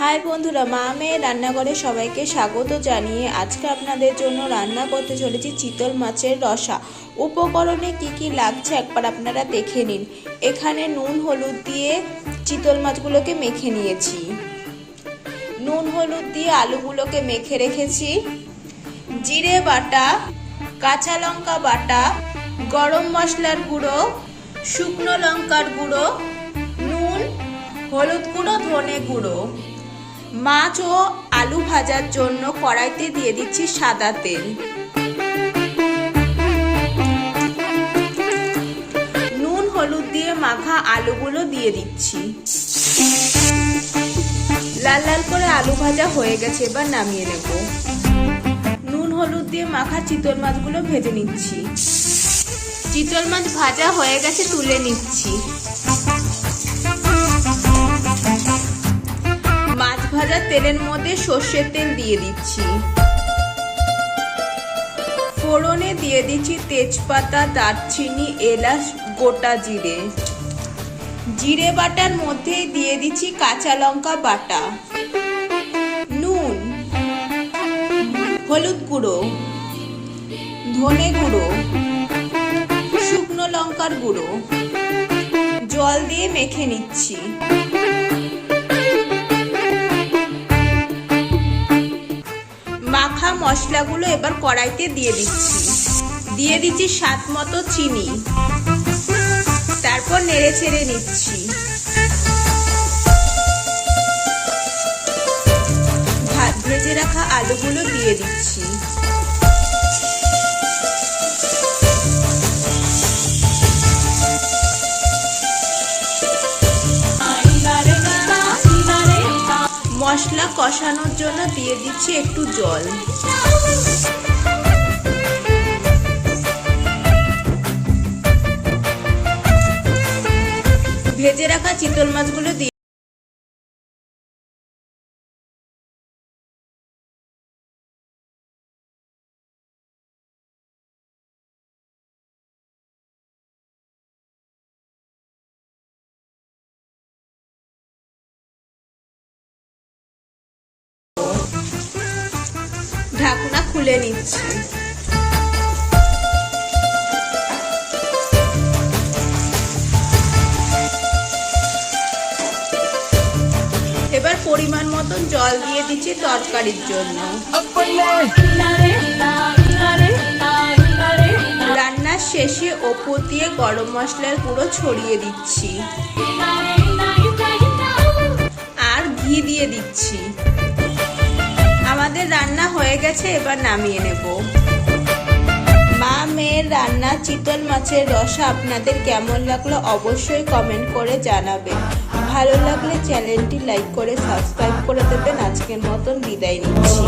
High বন্ধুরা, মা মেয়ে রান্নাঘরে সবাইকে স্বাগত জানিয়ে আজকে আপনাদের জন্য রান্না করতে চলেছি চিতল মাছের রসা। উপকরণে কি কি লাগছে একবার আপনারা দেখে নিন। এখানে নুন, হলুদ দিয়ে চিতল মাছগুলোকে মেখে নিয়েছি। নুন, হলুদ দিয়ে আলুগুলোকে মেখে রেখেছি। জিরে বাটা, কাঁচা লঙ্কা বাটা, গরম মশলার গুঁড়ো, শুকনো লঙ্কার গুঁড়ো, নুন, হলুদ গুঁড়ো, ধনে গুঁড়ো। মাছ ও আলু ভাজার জন্য কড়াইতে দিয়ে দিচ্ছি সাদা তেল। নুন, হলুদ দিয়ে মাখা আলুগুলো দিয়ে দিচ্ছি। লাল লাল করে আলু ভাজা হয়ে গেছে, এবার নামিয়ে নেব। নুন, হলুদ দিয়ে মাখা চিতল মাছগুলো ভেজে নিচ্ছি। চিতল মাছ ভাজা হয়ে গেছে, তুলে নিচ্ছি। তেলের মধ্যে সর্ষের তেল দিয়ে দিচ্ছি। ফোড়নে দিয়ে দিচ্ছি তেজপাতা, দারচিনি, এলাচ, গোটা জিরে। জিরে বাটার মধ্যে দিয়ে দিচ্ছি কাঁচা লঙ্কা বাটা। নুন, হলুদ গুঁড়ো, ধনে গুঁড়ো, শুকনো লঙ্কার গুঁড়ো। জল দিয়ে মেখে নিচ্ছি। মশলাগুলো এবার কড়াইতে দিয়ে দিচ্ছি। দিয়ে দিচ্ছি স্বাদ মতো চিনি। তারপর নেড়ে ছেড়ে নিচ্ছি। ভাত ভেজে রাখা আলুগুলো দিয়ে দিচ্ছি। মশলা কষানোর জন্য দিয়ে দিচ্ছি একটু জল। ভেজে রাখা চিতল মাছগুলো দিয়ে ঢাকনা খুলে নিচ্ছি। এবার পরিমাণ মতন জল দিয়ে দিচ্ছি তরকারির জন্য। রান্নার শেষে ওপর দিয়ে গরম মশলার গুঁড়ো ছড়িয়ে দিচ্ছি। আর ঘি দিয়ে দিচ্ছি। আমাদের রান্না হয়ে গেছে, এবার নামিয়ে নেব। মা মেয়ের রান্না, চিতল মাছের রসা, আপনাদের কেমন লাগল অবশ্যই কমেন্ট করে জানাবে। ভালো লাগলে চ্যানেলটি লাইক করে সাবস্ক্রাইব করে দেবেন। আজকের মতন বিদায় নিচ্ছি।